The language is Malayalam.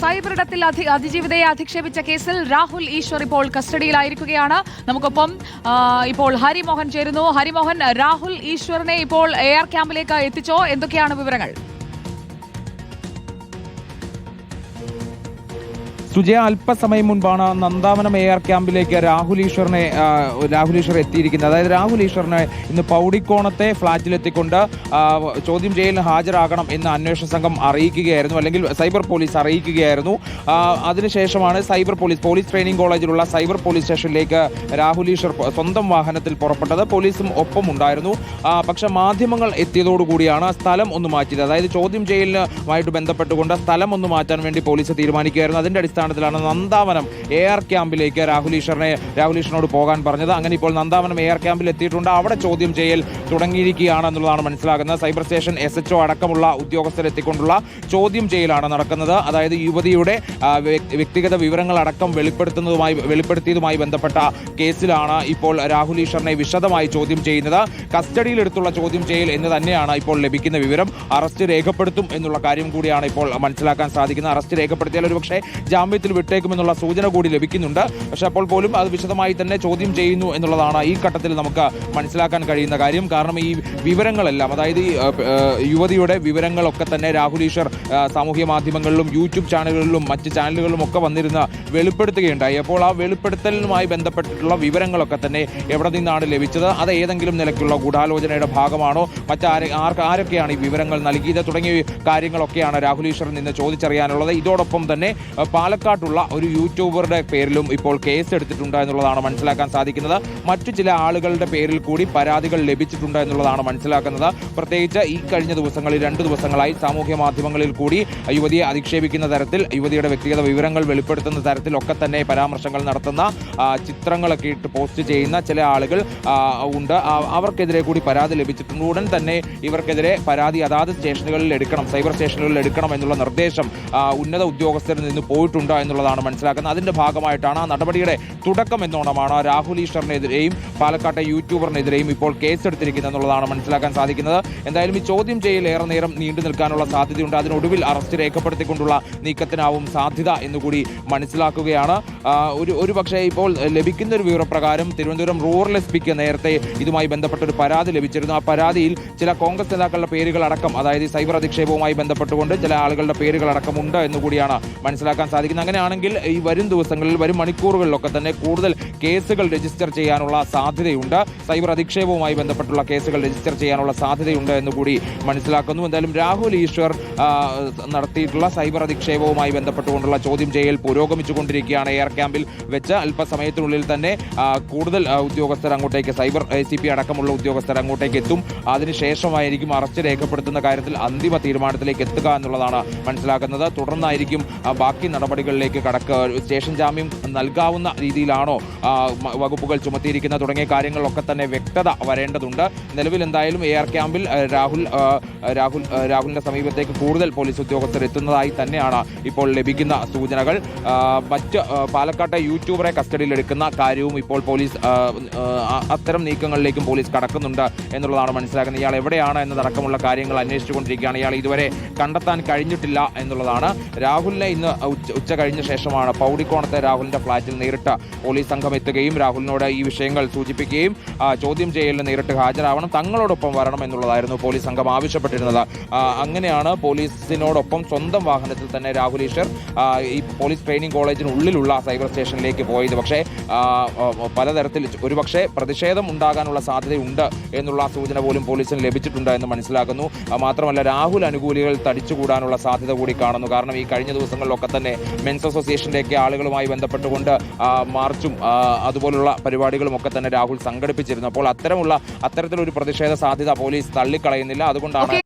സൈബർ ഇടത്തിൽ അതിജീവിതയെ അധിക്ഷേപിച്ച കേസിൽ രാഹുൽ ഈശ്വർ ഇപ്പോൾ കസ്റ്റഡിയിലായിരിക്കുകയാണ്. നമുക്കൊപ്പം ഇപ്പോൾ ഹരിമോഹൻ ചേരുന്നു. ഹരിമോഹൻ രാഹുൽ ഈശ്വറിനെ ഇപ്പോൾ എയർ ക്യാമ്പിലേക്ക് എത്തിച്ചോ? എന്തൊക്കെയാണ് വിവരങ്ങൾ? സുജയ അല്പസമയം മുൻപാണ് നന്ദാവനം എ ആർ ക്യാമ്പിലേക്ക് രാഹുൽ ഈശ്വറിനെ രാഹുൽ ഈശ്വർ എത്തിയിരിക്കുന്നത്. അതായത് രാഹുൽ ഈശ്വറിനെ ഇന്ന് പൗടിക്കോണത്തെ ഫ്ളാറ്റിലെത്തിക്കൊണ്ട് ചോദ്യം ചെയ്യലിന് ഹാജരാകണം എന്ന് അന്വേഷണ സംഘം അറിയിക്കുകയായിരുന്നു. അല്ലെങ്കിൽ സൈബർ പോലീസ് അറിയിക്കുകയായിരുന്നു. അതിനുശേഷമാണ് സൈബർ പോലീസ് പോലീസ് ട്രെയിനിങ് കോളേജിലുള്ള സൈബർ പോലീസ് സ്റ്റേഷനിലേക്ക് രാഹുൽ ഈശ്വർ സ്വന്തം വാഹനത്തിൽ പുറപ്പെട്ടത്. പോലീസും ഒപ്പം ഉണ്ടായിരുന്നു. പക്ഷേ മാധ്യമങ്ങൾ എത്തിയതോടുകൂടിയാണ് സ്ഥലം ഒന്ന് മാറ്റിയത്. അതായത് ചോദ്യം ചെയ്യലിനുമായിട്ട് ബന്ധപ്പെട്ടുകൊണ്ട് സ്ഥലം ഒന്ന് മാറ്റാൻ വേണ്ടി പോലീസ് തീരുമാനിക്കുകയായിരുന്നു. അതിന്റെ അതിന്റെ അടിസ്ഥാനത്തിലാണ് നന്ദാവനം എയർ ക്യാമ്പിലേക്ക് രാഹുൽ ഈശ്വറിനെ രാഹുൽ ഈശ്വറിനോട് പോകാൻ പറഞ്ഞത്. അങ്ങനെ ഇപ്പോൾ നന്ദാവനം എയർ ക്യാമ്പിൽ എത്തിയിട്ടുണ്ട്. അവിടെ ചോദ്യം ചെയ്യൽ തുടങ്ങിയിരിക്കുകയാണ് എന്നുള്ളതാണ് മനസ്സിലാക്കുന്നത് സൈബർ സ്റ്റേഷൻ എസ് എച്ച് അടക്കമുള്ള ഉദ്യോഗസ്ഥരെത്തിക്കൊണ്ടുള്ള ചോദ്യം ചെയ്യലാണ് നടക്കുന്നത്. അതായത് യുവതിയുടെ വ്യക്തിഗത വിവരങ്ങൾ അടക്കം വെളിപ്പെടുത്തുന്നതുമായി വെളിപ്പെടുത്തിയതുമായി ബന്ധപ്പെട്ട കേസിലാണ് ഇപ്പോൾ രാഹുൽ ഈശ്വറിനെ വിശദമായി ചോദ്യം ചെയ്യുന്നത്. കസ്റ്റഡിയിലെടുത്തുള്ള ചോദ്യം ചെയ്യൽ എന്ന് തന്നെയാണ് ഇപ്പോൾ ലഭിക്കുന്ന വിവരം. അറസ്റ്റ് രേഖപ്പെടുത്തും എന്നുള്ള കാര്യം കൂടിയാണ് ഇപ്പോൾ മനസ്സിലാക്കാൻ സാധിക്കുന്നത്. അറസ്റ്റ് രേഖപ്പെടുത്തിയാൽ ഒരുപക്ഷെ ജാമ്യത്തിൽ വിട്ടേക്കുമെന്നുള്ള സൂചന കൂടി ലഭിക്കുന്നുണ്ട്. പക്ഷെ അപ്പോൾ പോലും അത് വിശദമായി തന്നെ ചോദ്യം ചെയ്യുന്നു എന്നുള്ളതാണ് ഈ ഘട്ടത്തിൽ നമുക്ക് മനസ്സിലാക്കാൻ കഴിയുന്ന കാര്യം. കാരണം ഈ വിവരങ്ങളെല്ലാം അതായത് യുവതിയുടെ വിവരങ്ങളൊക്കെ തന്നെ രാഹുൽ ഈശ്വർ സാമൂഹ്യ മാധ്യമങ്ങളിലും യൂട്യൂബ് ചാനലുകളിലും മറ്റ് ചാനലുകളിലും ഒക്കെ വന്നിരുന്ന വെളിപ്പെടുത്തുകയുണ്ടായി. അപ്പോൾ ആ വെളിപ്പെടുത്തലുമായി ബന്ധപ്പെട്ടിട്ടുള്ള വിവരങ്ങളൊക്കെ തന്നെ എവിടെ നിന്നാണ് ലഭിച്ചത്? അത് ഏതെങ്കിലും നിലയ്ക്കുള്ള ഗൂഢാലോചനയുടെ ഭാഗമാണോ? മറ്റാരെ ആർക്ക് ആരൊക്കെയാണ് ഈ വിവരങ്ങൾ നൽകിയത്? തുടങ്ങിയ കാര്യങ്ങളൊക്കെയാണ് രാഹുൽ ഈശ്വറിൽ നിന്ന് ചോദിച്ചറിയാനുള്ളത്. ഇതോടൊപ്പം തന്നെ ഏഹ്, പാലക്കാട്ടുള്ള ഒരു യൂട്യൂബറുടെ പേരിലും ഇപ്പോൾ കേസ് എടുത്തിട്ടുണ്ട് എന്നുള്ളതാണ് മനസ്സിലാക്കാൻ സാധിക്കുന്നത്. മറ്റു ചില ആളുകളുടെ പേരിൽ കൂടി പരാതികൾ ലഭിച്ചിട്ടുണ്ട് എന്നുള്ളതാണ് മനസ്സിലാക്കുന്നത്. പ്രത്യേകിച്ച് ഈ കഴിഞ്ഞ ദിവസങ്ങളിൽ രണ്ട് ദിവസങ്ങളായി സാമൂഹ്യ മാധ്യമങ്ങളിൽ കൂടി യുവതിയെ അധിക്ഷേപിക്കുന്ന തരത്തിൽ യുവതിയുടെ വ്യക്തിഗത വിവരങ്ങൾ വെളിപ്പെടുത്തുന്ന തരത്തിലൊക്കെ തന്നെ പരാമർശങ്ങൾ നടത്തുന്ന ചിത്രങ്ങളൊക്കെ ഇട്ട് പോസ്റ്റ് ചെയ്യുന്ന ചില ആളുകൾ ഉണ്ട്. അവർക്കെതിരെ കൂടി പരാതി ലഭിച്ചിട്ടുണ്ട്. ഉടൻ തന്നെ ഇവർക്കെതിരെ പരാതി അതാത് സ്റ്റേഷനുകളിൽ എടുക്കണം സൈബർ സ്റ്റേഷനുകളിൽ എടുക്കണം എന്നുള്ള നിർദ്ദേശം ഉന്നത ഉദ്യോഗസ്ഥരിൽ നിന്ന് പോയിട്ടുണ്ട്. എന്നുള്ളതാണ് മനസ്സിലാക്കുന്നത്. അതിന്റെ ഭാഗമായിട്ടാണ് ആ നടപടിയുടെ തുടക്കം എന്നോണമാണ് രാഹുൽ ഈശ്വറിനെതിരെയും പാലക്കാട്ടെ യൂട്യൂബറിനെതിരെയും ഇപ്പോൾ കേസെടുത്തിരിക്കുന്നത് എന്നുള്ളതാണ് മനസ്സിലാക്കാൻ സാധിക്കുന്നത്. എന്തായാലും ഈ ചോദ്യം ചെയ്യൽ ഏറെ നേരം നീണ്ടു നിൽക്കാനുള്ള സാധ്യതയുണ്ട്. അതിനൊടുവിൽ അറസ്റ്റ് രേഖപ്പെടുത്തിക്കൊണ്ടുള്ള നീക്കത്തിനാവും സാധ്യത എന്നുകൂടി മനസ്സിലാക്കുകയാണ്. ഒരു ഒരു പക്ഷേ ഇപ്പോൾ ലഭിക്കുന്ന ഒരു വിവരപ്രകാരം തിരുവനന്തപുരം റൂറൽ എസ് പിക്ക് നേരത്തെ ഇതുമായി ബന്ധപ്പെട്ട ഒരു പരാതി ലഭിച്ചിരുന്നു. ആ പരാതിയിൽ ചില കോൺഗ്രസ് നേതാക്കളുടെ പേരുകൾ അടക്കം അതായത് സൈബർ അധിക്ഷേപവുമായി ബന്ധപ്പെട്ടുകൊണ്ട് ചില ആളുകളുടെ പേരുകൾ അടക്കം ഉണ്ട് എന്നുകൂടിയാണ് മനസ്സിലാക്കാൻ സാധിക്കുന്നത്. അങ്ങനെയാണെങ്കിൽ ഈ വരും ദിവസങ്ങളിൽ വരും മണിക്കൂറുകളിലൊക്കെ തന്നെ കൂടുതൽ കേസുകൾ രജിസ്റ്റർ ചെയ്യാനുള്ള സാധ്യതയുണ്ട്. സൈബർ അധിക്ഷേപവുമായി ബന്ധപ്പെട്ടുള്ള കേസുകൾ രജിസ്റ്റർ ചെയ്യാനുള്ള സാധ്യതയുണ്ട് എന്ന് കൂടി മനസ്സിലാക്കുന്നു. എന്തായാലും രാഹുൽ ഈശ്വർ നടത്തിയിട്ടുള്ള സൈബർ അധിക്ഷേപവുമായി ബന്ധപ്പെട്ടുകൊണ്ടുള്ള ചോദ്യം ചെയ്യൽ പുരോഗമിച്ചുകൊണ്ടിരിക്കുകയാണ്. എയർ ക്യാമ്പിൽ വെച്ച് അല്പസമയത്തിനുള്ളിൽ തന്നെ കൂടുതൽ ഉദ്യോഗസ്ഥർ അങ്ങോട്ടേക്ക് സൈബർ എ സി പി അടക്കമുള്ള ഉദ്യോഗസ്ഥർ അങ്ങോട്ടേക്ക് എത്തും. അതിനുശേഷമായിരിക്കും അറസ്റ്റ് രേഖപ്പെടുത്തുന്ന കാര്യത്തിൽ അന്തിമ തീരുമാനത്തിലേക്ക് എത്തുക എന്നുള്ളതാണ് മനസ്സിലാക്കുന്നത്. തുടർന്നായിരിക്കും ബാക്കി ബാക്കി നടപടികളിലേക്ക് കടക്കുക സ്റ്റേഷൻ ജാമ്യം നൽകാവുന്ന രീതിയിലാണോ വകുപ്പുകൾ ചുമത്തിയിരിക്കുന്ന തുടങ്ങിയ കാര്യങ്ങളിലൊക്കെ തന്നെ വ്യക്തത വരേണ്ടതുണ്ട്. നിലവിൽ എന്തായാലും എ ആർ ക്യാമ്പിൽ രാഹുൽ രാഹുൽ രാഹുലിന്റെ സമീപത്തേക്ക് കൂടുതൽ പോലീസ് ഉദ്യോഗസ്ഥർ എത്തുന്നതായി തന്നെയാണ് ഇപ്പോൾ ലഭിക്കുന്ന സൂചനകൾ. മറ്റ് പാലക്കാട്ടെ യൂട്യൂബറെ കസ്റ്റഡിയിലെടുക്കുന്ന കാര്യവും ഇപ്പോൾ പോലീസ് അത്തരം നീക്കങ്ങളിലേക്കും പോലീസ് കടക്കുന്നുണ്ട് എന്നുള്ളതാണ് മനസ്സിലാക്കുന്നത്. ഇയാൾ എവിടെയാണ് എന്നതടക്കമുള്ള കാര്യങ്ങൾ അന്വേഷിച്ചുകൊണ്ടിരിക്കുകയാണ്. ഇയാൾ ഇതുവരെ കണ്ടെത്താൻ കഴിഞ്ഞിട്ടില്ല എന്നുള്ളതാണ്. രാഹുലിനെ ഇന്ന് ഉച്ച കഴിഞ്ഞ ശേഷമാണ് പൗടിക്കോണത്തെ രാഹുലിന്റെ ഫ്ളാറ്റിൽ നേരിട്ട് പോലീസ് സംഘം എത്തുകയും രാഹുലിനോട് ഈ വിഷയങ്ങൾ സൂചിപ്പിക്കുകയും ചോദ്യം ചെയ്യലിന് നേരിട്ട് ഹാജരാവണം തങ്ങളോടൊപ്പം വരണം എന്നുള്ളതായിരുന്നു പോലീസ് സംഘം ആവശ്യപ്പെട്ടിരുന്നത്. അങ്ങനെയാണ് പോലീസിനോടൊപ്പം സ്വന്തം വാഹനത്തിൽ തന്നെ രാഹുൽ ഈശ്വർ ഈ പോലീസ് ട്രെയിനിങ് കോളേജിനുള്ളിലുള്ള സൈബർ സ്റ്റേഷനിലേക്ക് പോയത്. പക്ഷേ പലതരത്തിൽ ഒരുപക്ഷെ പ്രതിഷേധം ഉണ്ടാകാനുള്ള സാധ്യതയുണ്ട് എന്നുള്ള സൂചന പോലും പോലീസിന് ലഭിച്ചിട്ടുണ്ട് എന്ന് മനസ്സിലാക്കുന്നു. മാത്രമല്ല രാഹുൽ അനുകൂലികൾ തടിച്ചുകൂടാനുള്ള സാധ്യത കൂടി കാണുന്നു. കാരണം ഈ കഴിഞ്ഞ ദിവസങ്ങളിലൊക്കെ തന്നെ മെൻസ് അസോസിയേഷന്റെയൊക്കെ ആളുകളുമായി ബന്ധപ്പെട്ടുകൊണ്ട് മാർച്ചും അതുപോലുള്ള പരിപാടികളും ഒക്കെ തന്നെ രാഹുൽ സംഘടിപ്പിച്ചിരുന്നു. അപ്പോൾ അത്തരമുള്ള അത്തരത്തിലൊരു പ്രതിഷേധ സാധ്യത പോലീസ് തള്ളിക്കളയുന്നില്ല. അതുകൊണ്ടാണ്